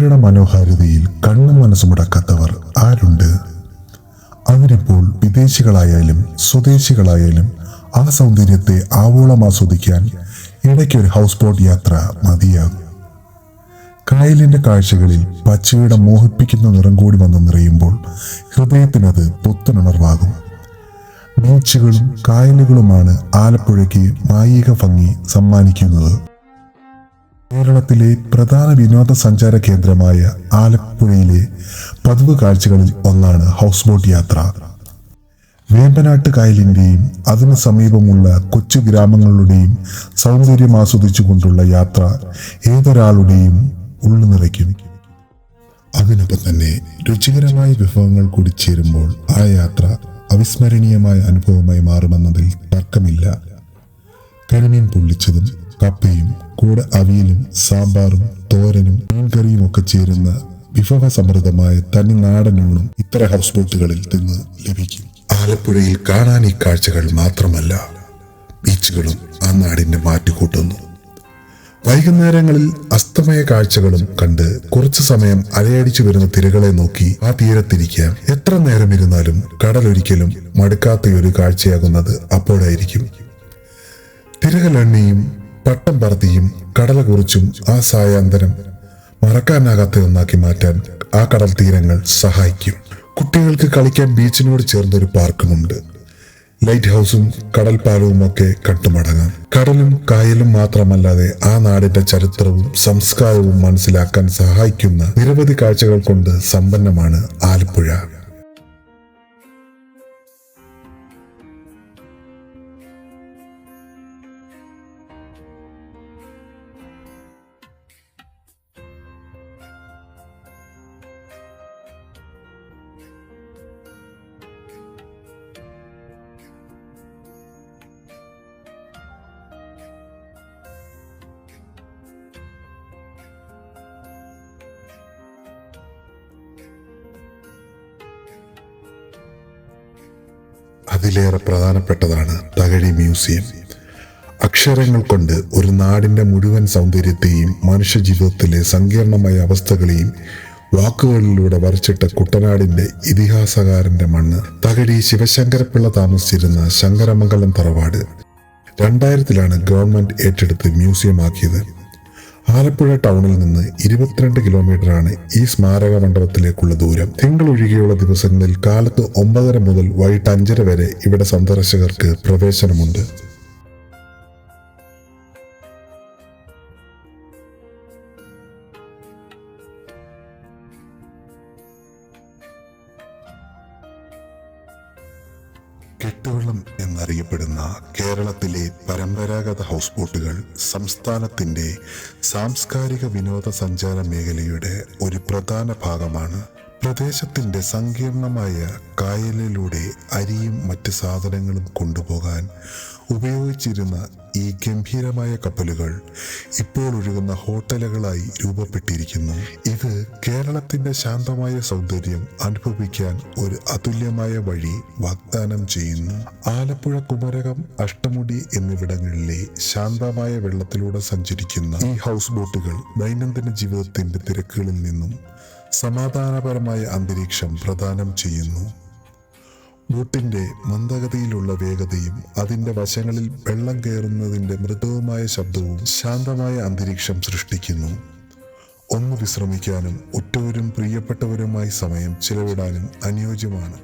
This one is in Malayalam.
ആലപ്പുഴയുടെ മനോഹാരിതയിൽ കണ്ണും മനസ്സുമുടക്കാത്തവർ ആരുണ്ട്? അവരിപ്പോൾ വിദേശികളായാലും സ്വദേശികളായാലും ആ സൗന്ദര്യത്തെ ആവോളം ആസ്വദിക്കാൻ ഇടയ്ക്കൊരു ഹൗസ് ബോട്ട് യാത്ര മതിയാകും. കായലിന്റെ കാഴ്ചകളിൽ പച്ചയുടെ മോഹിപ്പിക്കുന്ന നിറം കൂടി വന്ന് നിറയുമ്പോൾ ഹൃദയത്തിനത് പുത്തനുണർവാകും. ബീച്ചുകളും കായലുകളുമാണ് ആലപ്പുഴയ്ക്ക് മായിക ഭംഗി സമ്മാനിക്കുന്നത്. കേരളത്തിലെ പ്രധാന വിനോദസഞ്ചാര കേന്ദ്രമായ ആലപ്പുഴയിലെ പതിവ് കാഴ്ചകളിൽ ഒന്നാണ് ഹൗസ് ബോട്ട് യാത്ര. വേമ്പനാട്ട് കായലിന്റെയും അതിനു സമീപമുള്ള കൊച്ചു ഗ്രാമങ്ങളുടെയും സൗന്ദര്യം ആസ്വദിച്ചുകൊണ്ടുള്ള യാത്ര ഏതൊരാളുടെയും ഉള്ളു നിറയ്ക്കും. അതിനൊപ്പം തന്നെ രുചികരമായ വിഭവങ്ങൾ കൂടി ചേരുമ്പോൾ ആ യാത്ര അവിസ്മരണീയമായ അനുഭവമായി മാറുമെന്നതിൽ തർക്കമില്ല. കരിമീൻ പൊള്ളിച്ചതും കപ്പയും കൂടെ അവിയലും സാമ്പാറും തോരനും മീൻകറിയും ഒക്കെ ചേരുന്ന വിഭവസമൃദ്ധമായ തനി നാടൻ നാടനൂണും ഇത്തരം ഹൗസ് ബോട്ടുകളിൽ നിന്ന് ലഭിക്കും. ആലപ്പുഴയിൽ കാണാൻ ഈ കാഴ്ചകൾ മാത്രമല്ല ബീച്ചുകളും ആ നാടിന്റെ മാറ്റുകൂട്ടുന്നു. വൈകുന്നേരങ്ങളിൽ അസ്തമയ കാഴ്ചകളും കണ്ട് കുറച്ചു സമയം അലയടിച്ചു വരുന്ന തിരകളെ നോക്കി ആ തീരത്തിരിക്കാം എത്ര നേരം ഇരുന്നാലും കടലൊരിക്കലും മടുക്കാത്ത ഒരു കാഴ്ചയാകുന്നത് അപ്പോഴായിരിക്കും. തിരകളെണ്ണിയും പട്ടം പറത്തിയും കടല കുറിച്ചും ആ സായാന്തരം മറക്കാനാകാത്ത ഒന്നാക്കി മാറ്റാൻ ആ കടൽ തീരങ്ങൾ സഹായിക്കും. കുട്ടികൾക്ക് കളിക്കാൻ ബീച്ചിനോട് ചേർന്നൊരു പാർക്കുമുണ്ട്. ലൈറ്റ് ഹൗസും കടൽപ്പാലവും ഒക്കെ കണ്ടുമടങ്ങാം കടലും കായലും മാത്രമല്ലാതെ ആ നാടിന്റെ ചരിത്രവും സംസ്കാരവും മനസ്സിലാക്കാൻ സഹായിക്കുന്ന നിരവധി കാഴ്ചകൾ കൊണ്ട് സമ്പന്നമാണ് ആലപ്പുഴ. അതിലേറെ പ്രധാനപ്പെട്ടതാണ് തകഴി മ്യൂസിയം. അക്ഷരങ്ങൾ കൊണ്ട് ഒരു നാടിന്റെ മുഴുവൻ സൗന്ദര്യത്തെയും മനുഷ്യജീവിതത്തിലെ സങ്കീർണമായ അവസ്ഥകളെയും വാക്കുകളിലൂടെ വരച്ചിട്ട കുട്ടനാടിന്റെ ഇതിഹാസകാരന്റെ മണ്ണ് തകഴി ശിവശങ്കരപ്പിള്ള താമസിച്ചിരുന്ന ശങ്കരമംഗലം തറവാട്. രണ്ടായിരത്തിലാണ് ഗവൺമെന്റ് ഏറ്റെടുത്ത് മ്യൂസിയം ആക്കിയത് ആലപ്പുഴ ടൗണിൽ നിന്ന് ഇരുപത്തിരണ്ട് കിലോമീറ്ററാണ് ഈ സ്മാരക മണ്ഡപത്തിലേക്കുള്ള ദൂരം. തിങ്കൾ ഒഴികെയുള്ള ദിവസങ്ങളിൽ കാലത്ത് ഒമ്പതര മുതൽ വൈകിട്ട് അഞ്ചര വരെ ഇവിടെ സന്ദർശകർക്ക് പ്രവേശനമുണ്ട്. കെട്ടുവള്ളം എന്നറിയപ്പെടുന്ന കേരളത്തിലെ പരമ്പരാഗത ഹൗസ് ബോട്ടുകൾ സംസ്ഥാനത്തിന്റെ സാംസ്കാരിക വിനോദസഞ്ചാര മേഖലയുടെ ഒരു പ്രധാന ഭാഗമാണ്. പ്രദേശത്തിന്റെ സങ്കീർണമായ കായലിലൂടെ അരിയും മറ്റ് സാധനങ്ങളും കൊണ്ടുപോകാൻ ഉപയോഗിച്ചിരുന്ന ഈ ഗംഭീരമായ കപ്പലുകൾ ഇപ്പോൾ ഒഴുകുന്ന ഹോട്ടലുകളായി രൂപപ്പെട്ടിരിക്കുന്നു. ഇത് കേരളത്തിന്റെ ശാന്തമായ സൗന്ദര്യം അനുഭവിക്കാൻ ഒരു അതുല്യമായ വഴി വാഗ്ദാനം ചെയ്യുന്നു. ആലപ്പുഴ കുമരകം അഷ്ടമുടി എന്നിവിടങ്ങളിലെ ശാന്തമായ വെള്ളത്തിലൂടെ സഞ്ചരിക്കുന്ന ഈ ഹൗസ് ബോട്ടുകൾ ദൈനംദിന ജീവിതത്തിന്റെ തിരക്കുകളിൽ നിന്നും സമാധാനപരമായ അന്തരീക്ഷം പ്രദാനം ചെയ്യുന്നു. ബോട്ടിന്റെ മന്ദഗതിയിലുള്ള വേഗതയും അതിന്റെ വശങ്ങളിൽ വെള്ളം കയറുന്നതിന്റെ മൃദുവുമായ ശബ്ദവും ശാന്തമായ അന്തരീക്ഷം സൃഷ്ടിക്കുന്നു. ഒന്ന് വിശ്രമിക്കാനും ഉറ്റവരും പ്രിയപ്പെട്ടവരുമായി സമയം ചിലവിടാനും അനുയോജ്യമാണ്.